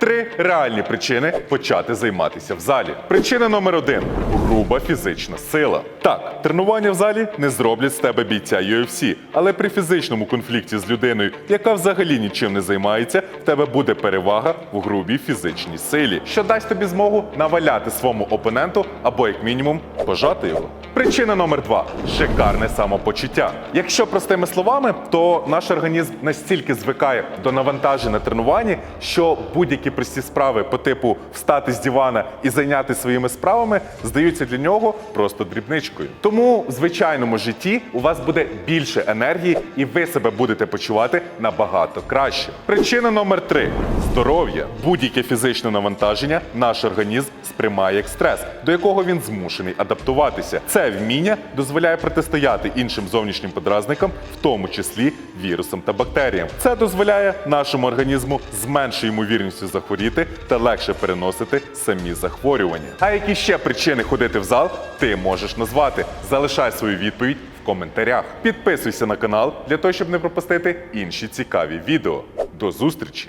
Три реальні причини почати займатися в залі. Причина номер один груба фізична сила. Так, тренування в залі не зроблять з тебе бійця UFC, але при фізичному конфлікті з людиною, яка взагалі нічим не займається, в тебе буде перевага в грубій фізичній силі, що дасть тобі змогу наваляти своєму опоненту або, як мінімум, пожати його. Причина номер два шикарне самопочуття. Якщо простими словами, то наш організм настільки звикає до навантажень на тренуванні, що будь-які прості справи по типу встати з дивана і зайняти своїми справами здаються для нього просто дрібничкою. Тому в звичайному житті у вас буде більше енергії, і ви себе будете почувати набагато краще. Причина номер три здоров'я. Будь-яке фізичне навантаження наш організм сприймає як стрес, до якого він змушений адаптуватися. Це вміння дозволяє протистояти іншим зовнішнім подразникам, в тому числі вірусам та бактеріям. Це дозволяє нашому організму з меншою ймовірністю захворіти та легше переносити самі захворювання. А які ще причини ходити в зал, ти можеш назвати. Залишай свою відповідь в коментарях. Підписуйся на канал для того, щоб не пропустити інші цікаві відео. До зустрічі!